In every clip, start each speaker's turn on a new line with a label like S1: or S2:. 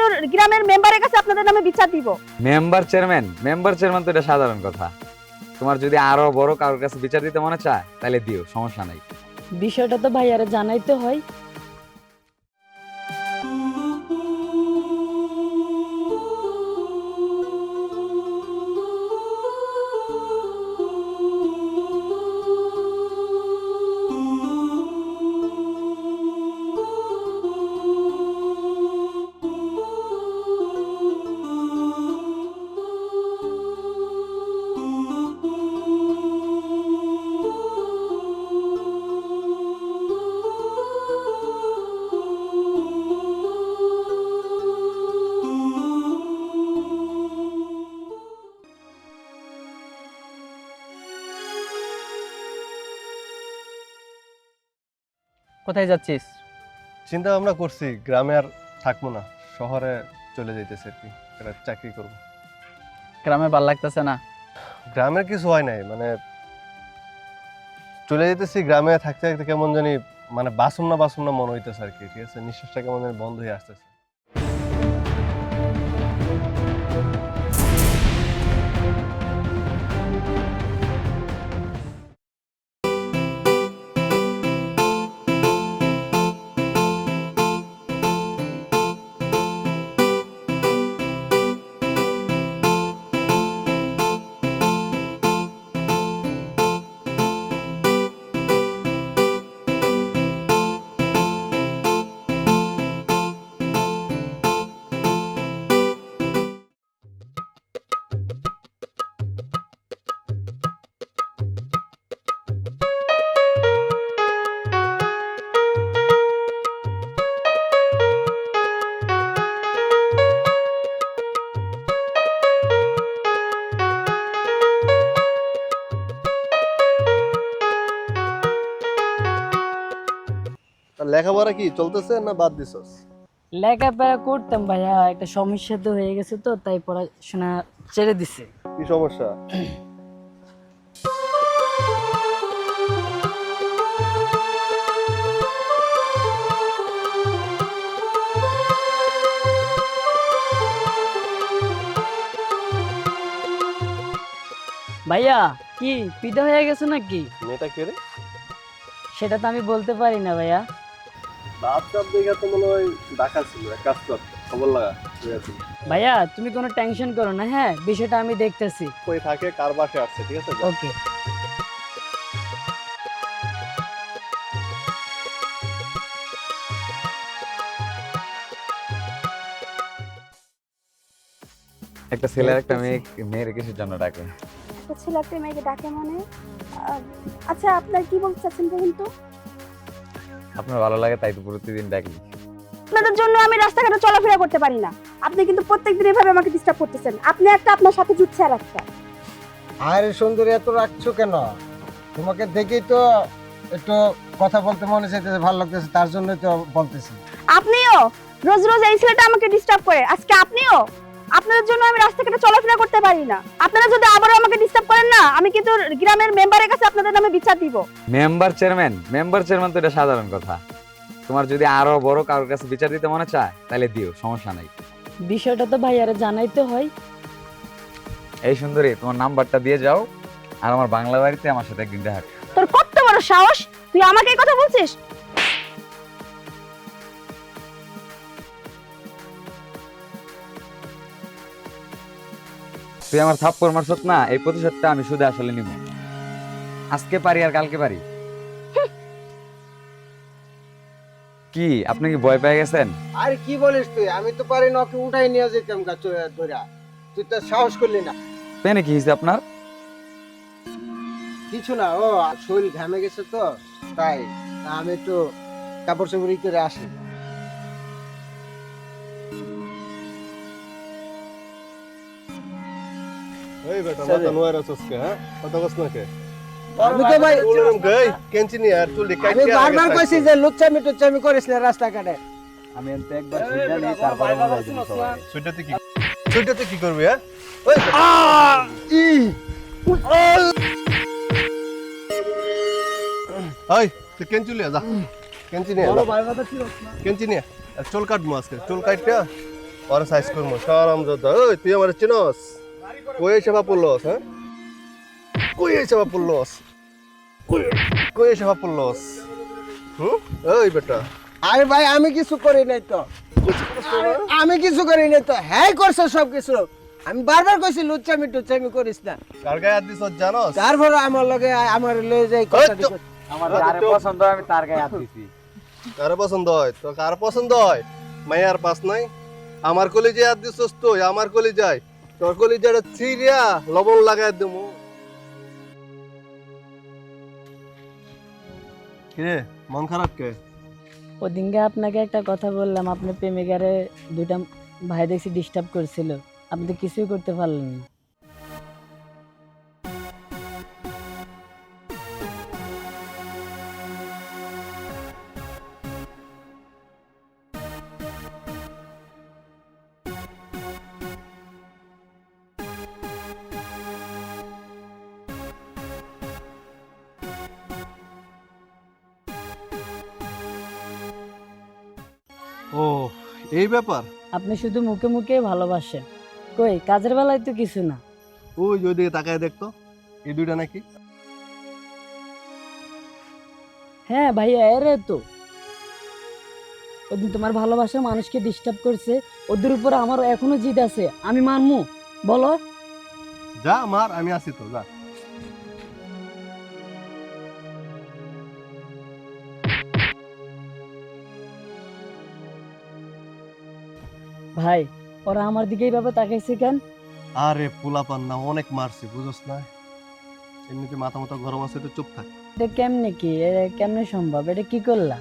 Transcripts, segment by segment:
S1: কিন্তু গ্রামের মেম্বারের কাছে আপনাদের নামে বিচার দিব।
S2: মেম্বার চেয়ারম্যান মেম্বার চেয়ারম্যান তো এটা সাধারণ কথা। তোমার যদি আরও বড় কারোর কাছে বিচার দিতে মনে চায় তাহলে দিও সমস্যা নাই।
S3: বিষয়টা তো ভাইয়ারে জানাইতে হয়।
S4: কোথায় যাচ্ছিস?
S5: চিন্তা ভাবনা করছি গ্রামে আর থাকব না শহরে চলে যাইতেছে আর কি একটা চাকরি করব।
S4: গ্রামে ভালো লাগতেছে না?
S5: গ্রামের কিছু হয় নাই মানে চলে যেতেছি গ্রামে থাকতে থাকতে কেমন জানি মানে বাসন না বাসন না মনে হইতেছে আর কি ঠিক আছে? নিঃশ্বাসটা কেমন জানি বন্ধ হয়ে আসতেছে। লেখাপড়া কি চলতেছে না বাদ দিছস?
S3: লেখাপড়া করতাম ভাইয়া একটা সমস্যা তো হয়ে গেছে তো তাই পড়াশোনা ছেড়ে দিছে।
S5: কি সমস্যা?
S3: ভাইয়া কি পিঠা হয়ে গেছে নাকি?
S5: মেয়েটা কে রে?
S3: সেটা তো আমি বলতে পারি না ভাইয়া।
S5: বাপ চাপ দেখে তো মনে হয় ডাকা ছিল কাজ কর খবর লাগা
S3: ভাইয়া তুমি কোনো টেনশন করো না হ্যাঁ? বিষয়টা আমি দেখতেছি।
S5: কই থাকে কার বাসে আসছে ঠিক আছে?
S3: ওকে
S2: একটা ছেলের একটা মেয়ে মেয়ের কিসের জন্য ডাকে?
S1: একটা ছেলে একটা মেয়েকে ডাকে মানে? আচ্ছা আপনার কি বলতে চাচ্ছেন বলুন তো?
S2: আপনার ভালো লাগে তাই তো প্রতিদিন ডাকি
S1: আপনাদের জন্য আমি রাস্তাঘাটে চলাফেরা করতে পারি না। আপনি কিন্তু প্রত্যেকদিন এভাবে আমাকে ডিস্টার্ব করতেছেন। আপনি একটা আপনার সাথে জুটছে আর একটা।
S6: আরে সুন্দরী এত রাখছো কেন? তোমাকে দেখেই তো একটু কথা বলতে মনে চাইতেছে ভালো লাগতেছে তার জন্যই তো বলতেছি।
S1: আপনিও? রোজ রোজ এই ছেলেটা আমাকে ডিস্টার্ব করে। আজকে আপনিও? আপনাদের জন্য আমি রাস্তাঘাটে চলাফেরা করতে পারি না। আপনারা যদি আবারও আমাকে ডিস্টার্ব করেন না আমি কিন্তু গ্রামের মেম্বারের কাছে আপনাদের নামে বিচার দিব।
S2: মেম্বার চেয়ারম্যান মেম্বার চেয়ারম্যান তো এটা সাধারণ কথা। তোমার যদি আরও বড় কারোর কাছে বিচার দিতে মনে চায় তাহলে দিও সমস্যা নাই।
S3: বিষয়টা তো ভাইয়ারে জানাইতে হয়।
S2: এই সুন্দরী তোমার নাম্বারটা দিয়ে যাও আর আমার বাংলা বাড়িতে আমার সাথে একদিন দেখা
S1: তোর কত বড় সাহস? তুই আমাকে এই কথা বলছিস?
S2: তুই আমার থাপ্পড় মারছত না এই প্রতিশোধটা আমি শুধু আসলে নিব। আজকে পারি আর কালকে পারি? কি আপনি কি ভয় পেয়ে গেছেন?
S6: আরে কি বলিস তুই? আমি তো পারি না ওকে উঠাই নিয়ে যেতাম গাছ ধরা তুই তো সাহস করলি না।
S2: পেনে কি হয়েছে আপনার?
S6: কিছু না ও শরীর ঘামে গেছে তো তাই। আমি তো কাপড় চোপড় করে আসি।
S5: এই বেটা
S6: চলে।
S5: মাথা নোয়ার আছস কে হ্যাঁ কথা কস না কে
S6: আমি তো ভাই
S5: বললাম গই কেঞ্চি নিয়ে আর চুল
S6: আমি
S5: কাটতে
S6: বারবার কইছি যে লুচ্চামি টুচ্চামি করিস না রাস্তাঘাটে
S2: আমি এনতে একবার সিদ্ধা নেই তারপরে মনে হয় জিনিস হবে।
S5: সুইটাতে কি সুইটাতে কি করবি হ্যাঁ ওই ওই তুই কেঞ্চি লিয়ে যা কেঞ্চি নিয়ে যা। কেঞ্চি নিয়ে আর চুল কাটবো আজকে চুল কাটতে পরে সাইজ করব সরম যত ওই তুই আমার চিনস হ্যাঁ? পড়লস কই কই সেবা পড়লস হুম? ওই বেটা।
S6: আরে ভাই আমি কিছু করি নাই তো। আমি কিছু করি নাই তো। হ্যাঁ করছে সব কিছু আমি বারবার কইছি লুচ্চামি টুচ্চামি করিস না।
S5: কার গায়ে হাত দিছ জানস?
S6: তারপরে আমার লগে আমার লয়ে যাই কথা
S5: তো।
S2: আমার
S5: যারে
S2: পছন্দ আমি তার গায়ে হাত দিছি।
S5: কার পছন্দ হয়? তো কার পছন্দ হয়? মাইয়ার পাস নাই? আমার কলেজে হাত দিছস তুই আমার কলেজায়। তোর কলেজাটা চিরিয়া লবণ লাগাই দেবো। কিরে, মন খারাপ কে?
S3: ওদিনকে আপনাকে একটা কথা বললাম আপনার প্রেমিকারে দুইটা ভাই দেখছি ডিস্টার্ব করছিল। আপনি তো কিছুই করতে পারলেন না।
S5: এই ব্যাপার?
S3: আপনি শুধু মুখে মুখে ভালোবাসেন। কই কাজের বেলায় তো কিছু না।
S5: ওই যে ওইদিকে তাকায় দেখতো এই দুইটা নাকি?
S3: হ্যাঁ ভাইয়া এরে তো। ওদিন তোমার ভালোবাসা মানুষকে ডিস্টার্ব করছে ওদের উপরে আমার এখনও জিদ আছে আমি মানমু বলো।
S5: যা মার আমি আছি তো যা।
S3: ভাই ওরা আমার দিকে এইভাবে তাকাইছে কেন?
S5: আরে পোলা পান্না অনেক মারছি বুঝোস না? এমনিতে মাথা মাথা গরম আছে তো চুপ থাক।
S3: এটা কেমনে কি? এটা কেমনে সম্ভব? এটা কি করলা?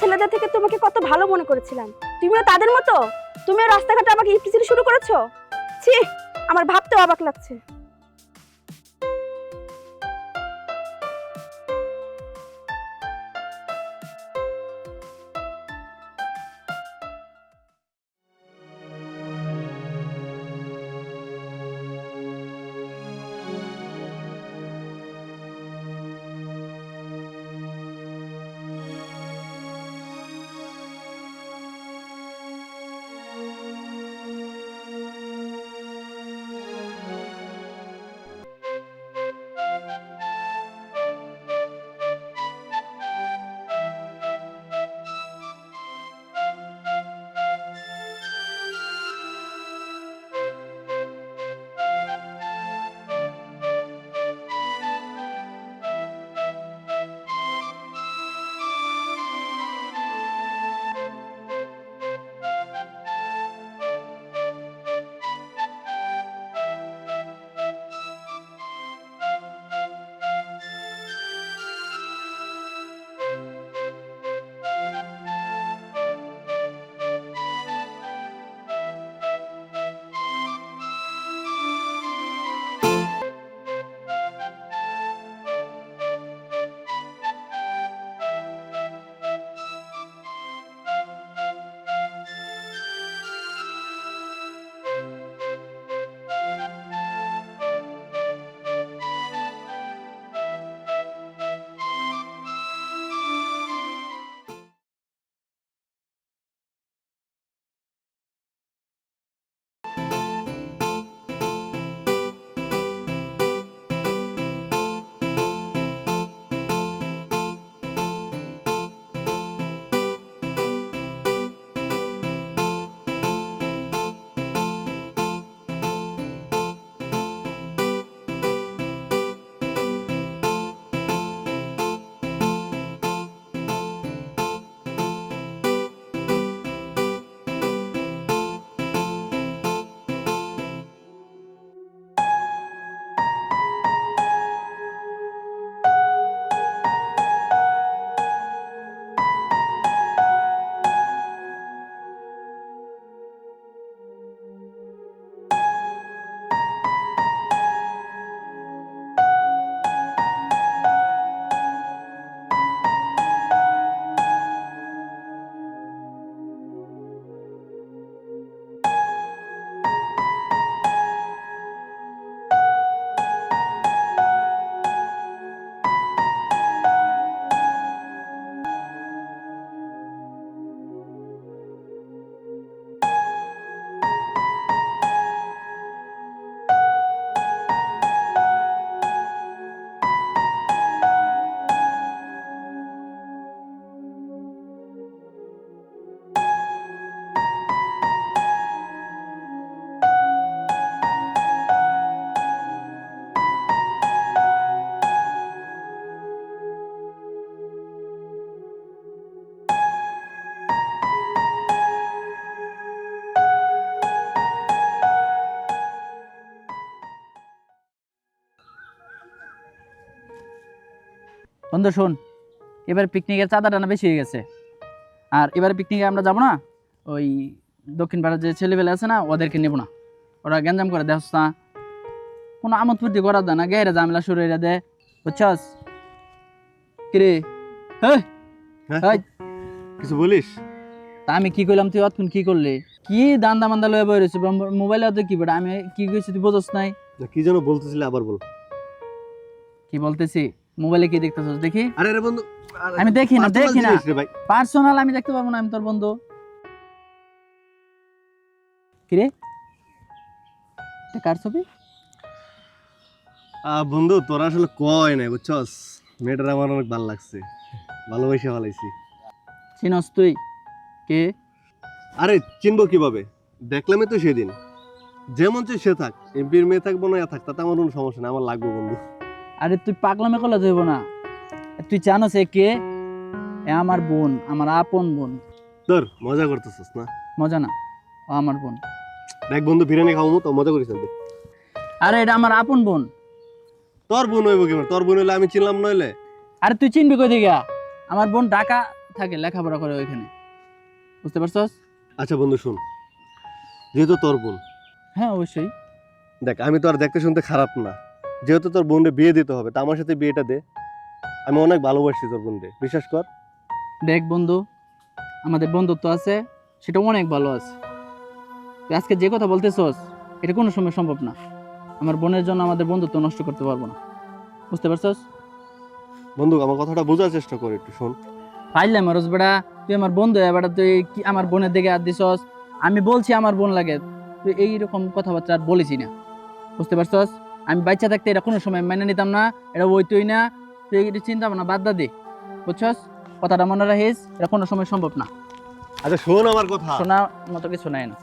S1: ছেলেদের থেকে তোমাকে কত ভালো মনে করেছিলাম। তুমিও তাদের মতো? তুমিও রাস্তাঘাটে আমাকে ইফটিজিং শুরু করেছ? ছি, আমার ভাবতেও অবাক লাগছে।
S4: বন্ধু শোন। এবার পিকনিকের চাঁদাটা না বেশি হয়ে গেছে। আর এবারে পিকনিকে আমরা যাব না? ওই দক্ষিণ পাড়ার যে ছেলেবেলা আছে না ওদেরকে নেব না। ওরা গ্যাঞ্জাম করে দেখছ না। কোনো আমোদ ফুর্তি করা দেয় না গেরে ঝামেলা শুরু হয়ে দেয় বুঝছস? কিরে? হ্যাঁ?
S5: কিছু বলিস?
S4: তা আমি কি করলাম তুই অতক্ষণ কি করলি? কি দান্দা মান্দা লয়ে বই রয়েছে? মোবাইলে তো কি বেটা? আমি কি কইছি তুই বোঝস নাই?
S5: কি যেন বলতেছিলে আবার বল।
S4: কি বলতেছি? মোবাইলে কি দেখতেছস? দেখি?
S5: আরে আরে বন্ধু
S4: আমি দেখি না, দেখি না।
S5: রে
S4: পার্সোনাল আমি দেখতে পাবো না আমি তোর বন্ধু। কিরে এটা কার ছবি?
S5: আহ, বন্ধু তোরা আসলে কয় নাই বুঝছস? মেয়েটার আমার অনেক ভালো লাগছে। ভালোবাসে ভালাইছি
S4: চিনস তুই? কে?
S5: আরে চিনবো কীভাবে? দেখলামই তো সেদিন। যেমন সে থাক এমপির মেয়ে থাকব না থাক তাতে আমার কোনো সমস্যা নেই আমার লাগবে বন্ধু।
S4: আরে তুই পাগলামে করলে ধরব না। তুই জানোস এ কে? এ আমার বোন আমার আপন বোন।
S5: তোর মজা করতেছিস না?
S4: মজা না ও আমার বোন।
S5: দেখ বন্ধু বিরিয়ানি খাওয়াবো তো মজা করিস না
S4: আরে এটা আমার আপন বোন।
S5: তোর বোন হইব কি তোর বোন হইলে আমি চিনলাম নইলে?
S4: আরে তুই চিনবি কই দিকে আমার বোন ঢাকা থাকে লেখাপড়া করে ওইখানে। বুঝতে পারছস?
S5: আচ্ছা বন্ধু শুন। যেহেতু তোর বোন।
S4: হ্যাঁ অবশ্যই।
S5: দেখ আমি তো আর দেখতে শুনতে খারাপ না। যেহেতু তোর বোনরে বিয়ে দিতে হবে তা আমার সাথে বিয়েটা দে। আমি অনেক ভালোবাসি তোর বোনরে বিশ্বাস কর।
S4: দেখ বন্ধু আমাদের বন্ধুত্ব আছে সেটা অনেক ভালো আছে। তুই আজকে যে কথা বলতেছস এটা কোনো সময় সম্ভব না। আমার বোনের জন্য আমাদের বন্ধুত্ব নষ্ট করতে পারব না। বুঝতে পারছস?
S5: বন্ধু আমার কথাটা বোঝার চেষ্টা কর একটু শোন।
S4: পাইলাম রোজ বেড়া তুই আমার বন্ধু এবার তুই কি আমার বোনের দিকে আর দিছস? আমি বলছি আমার বোন লাগে তুই এইরকম কথাবার্তা আর বলেছি না। বুঝতে পারছস? আমি বাচ্চা থাকতে এটা কোনো সময় মেনে নিতাম না এটা ওই তুই না। তুই এটা চিন্তা ভাবনা বাদ দা দে বুঝছস? কথাটা মনে রাখিস এটা কোনো সময় সম্ভব না।
S5: আচ্ছা শোন আমার কথা।
S4: শোনা মতো কিছু নাই না।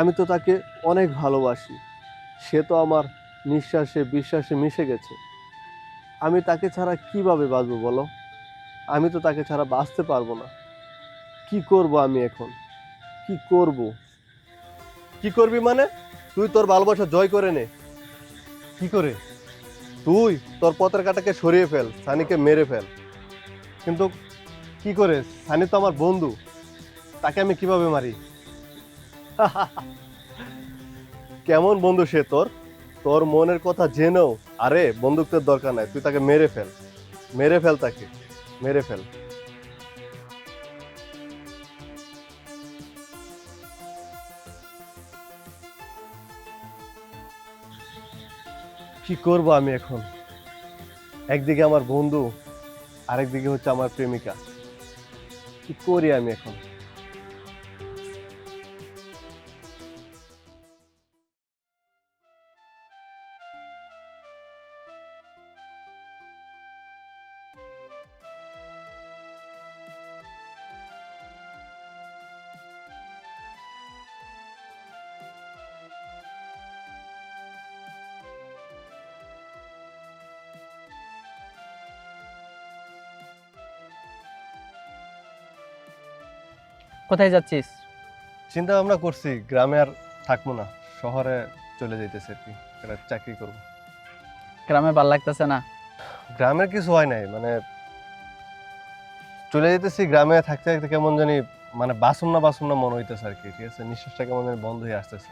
S5: আমি তো তাকে অনেক ভালোবাসি। সে তো আমার নিঃশ্বাসে বিশ্বাসে মিশে গেছে। আমি তাকে ছাড়া কীভাবে বাঁচবো বলো? আমি তো তাকে ছাড়া বাঁচতে পারব না। কি করব আমি এখন? কি করব? কি করবি মানে? তুই তোর ভালোবাসা জয় করে নে। কি করে? তুই তোর পথের কাটাকে সরিয়ে ফেল, সানিকে মেরে ফেল। কিন্তু কি করে? সানি তো আমার বন্ধু। তাকে আমি কীভাবে মারি? কেমন বন্ধু সে তোর? তোর মনের কথা জেনেও, আরে বন্দুকদের দরকার নাই, তুই তাকে মেরে ফেল। মেরে ফেল তাকে, মেরে ফেল। কি করব আমি এখন? একদিকে আমার বন্ধু, আরেকদিকে হচ্ছে আমার প্রেমিকা। কি করি আমি এখন?
S4: কোথায় যাচ্ছিস?
S5: চিন্তা ভাবনা করছি গ্রামে আর থাকব না শহরে চলে যাইতেছে আর কি একটা চাকরি করব।
S4: গ্রামে ভালো লাগতেছে না?
S5: গ্রামের কিছু হয় নাই মানে চলে যেতেছি গ্রামে থাকতে থাকতে কেমন জানি মানে বাসুম না বাসুম না মনে হইতেছে আর কি ঠিক আছে? নিঃশ্বাসটা কেমন জানি বন্ধ হয়ে আসতেছে।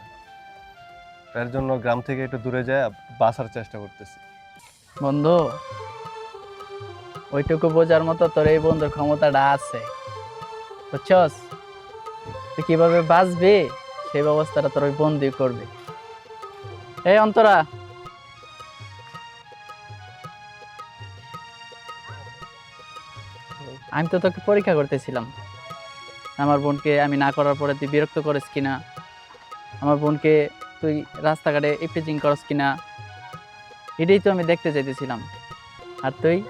S5: তার জন্য গ্রাম থেকে একটু দূরে যায় বাসার চেষ্টা করতেছি।
S4: বন্ধু ওইটুকু বোঝার মতো তোর এই বন্ধুর ক্ষমতাটা আছে। বুঝছস? তুই কীভাবে বাঁচবে, সেই ব্যবস্থাটা তোর ওই বন্ধুই করবে। এই অন্তরা। আমি তো তোকে পরীক্ষা করতেছিলাম। আমার বোনকে আমি না করার পরে তুই বিরক্ত করিস কিনা? আমার বোনকে তুই রাস্তাঘাটে ইফটিজিং করস কিনা? এটাই তো আমি দেখতে চাইতেছিলাম। আর তুই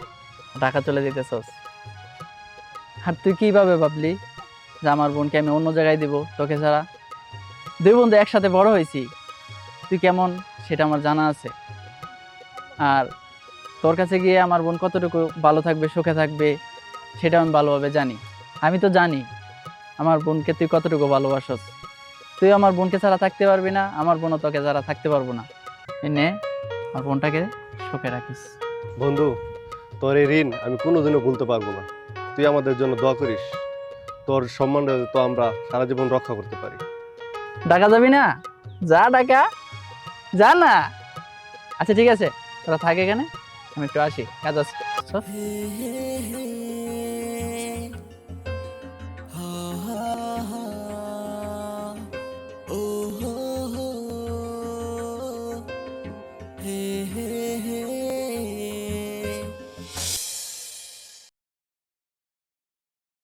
S4: ঢাকা চলে যেতেছস। আর তুই কীভাবে ভাবলি? যে আমার বোনকে আমি অন্য জায়গায় দিব, তোকে ছাড়া। দুই বন্ধু একসাথে বড় হয়েছি। তুই কেমন সেটা আমার জানা আছে। আর তোর কাছে গিয়ে আমার বোন কতটুকু ভালো থাকবে, সুখে থাকবে সেটা আমি ভালোভাবে জানি। আমি তো জানি আমার বোনকে তুই কতটুকু ভালোবাসস। তুই আমার বোনকে ছাড়া থাকতে পারবি না, আমার বোনও তোকে ছাড়া থাকতে পারব না। এই নে, আমার বোনটাকে সুখে রাখিস।
S5: বন্ধু, তোর এই ঋণ আমি কোনোদিনও ভুলতে পারব না। তুই আমাদের জন্য দোয়া করিস। তোর সম্মান তো আমরা সারা জীবন রক্ষা করতে পারি।
S4: ডাকা যাবি না? যা ডাকা, যা না। আচ্ছা ঠিক আছে। তোরা থাকে এখানে। আমি একটু আসি। কাজ আছে।